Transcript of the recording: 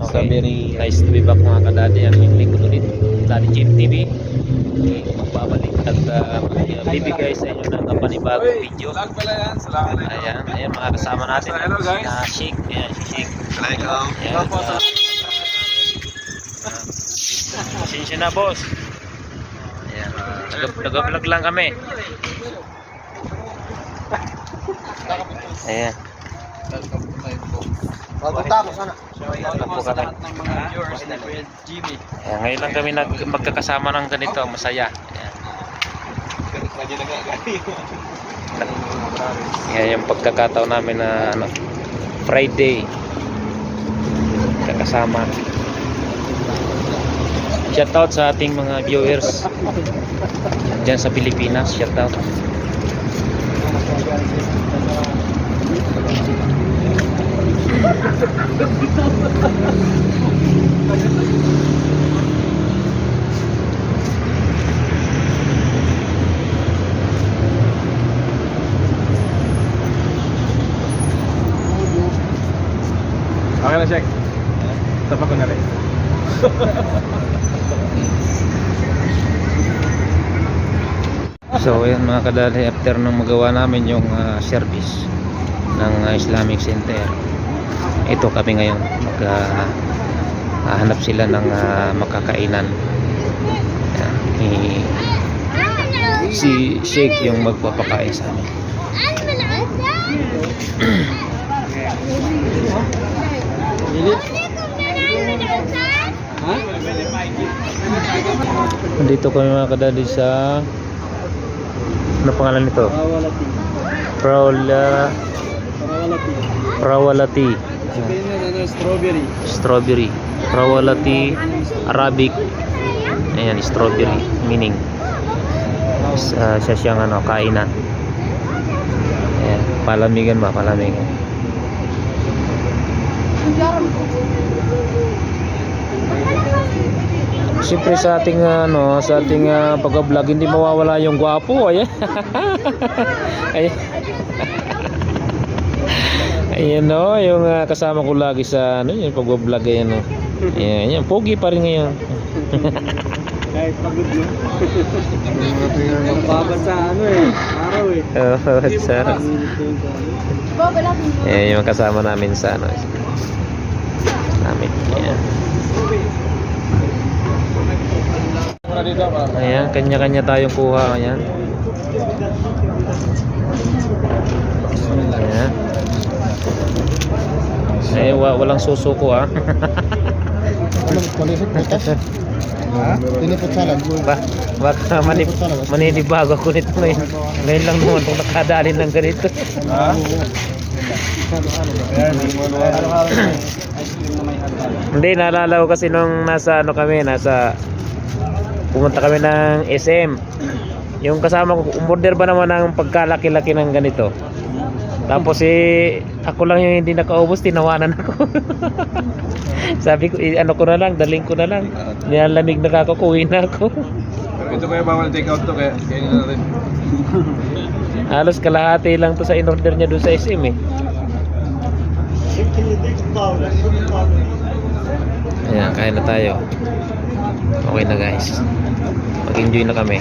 Okay. very nice to be back mga kadadi. Ang yung lingkod ulit. Daddy Jim TV. Okay, magbabalik at uh, bibigay sa inyo ng panibagong video. Vlog pala yan. Salamat alaikum. Ayan, ayan mga kasama natin. Hello, guys. Na Sheik. Ayan, si Sheik. Alaikum. Ayan. Uh, Pasensya na boss. Ayan. Nag- Nag-vlog lang kami. Ayan. Papunta ako sana. Po kami. ng mga viewers ni Kuya Jimmy. Ayan, ngayon lang kami nag magkakasama ng ganito. Masaya. Ayan. Yan yung pagkakataon namin na ano, Friday. Kakasama. Shoutout sa ating mga viewers dyan sa Pilipinas. Shoutout. Okay na, check. Tapa ko na rin. So ayan mga kadali after nung magawa namin yung ah, service ng ah, Islamic Center. Ito kami ngayon mag ah, hahanap sila ng ah, makakainan. Ayan, i- si Sheikh yung magpapakain sa amin. Dito kami mga kadali sa ano pangalan nito? Prawla Prawalati strawberry. Strawberry Prawalati Arabic Ayan, strawberry meaning sa siya siyang ano, kainan Ayan, palamigan ba? Palamigan Siyempre sa ating ano, sa ating uh, pag-vlog hindi mawawala yung gwapo, ayan. ayan. Ayan no, yung ah, kasama ko lagi sa ano, yung pag-vlog ayan no. Ayan, yan, pogi pa rin ngayon. Kahit pagod mo. Mga tingnan mo. Baba sa ano eh. Araw eh. Oh, sa Ayan yung kasama namin sa ano. Dito pa. Ayan, kanya-kanya tayong kuha. Ayan. Ayan. Eh, wa walang susuko ah. Ano? Ha? Ba, baka manip, maninibago ako nito ngayon. Ngayon lang naman kung nakadali ng ganito. Ha? Hindi, naalala ko kasi nung nasa ano kami, nasa pumunta kami ng SM. Yung kasama ko, umorder ba naman ng pagkalaki-laki ng ganito? Tapos eh, ako lang yung hindi nakaubos, tinawanan ako. Sabi ko, eh, ano ko na lang, daling ko na lang. Nilalamig na ako, kuwi na ako. Ito kaya bawal take out to kaya kainin na rin. Halos kalahati lang to sa in-order niya doon sa SM eh. Ayan, kain na tayo. Okay na guys. Mag-enjoy na kami.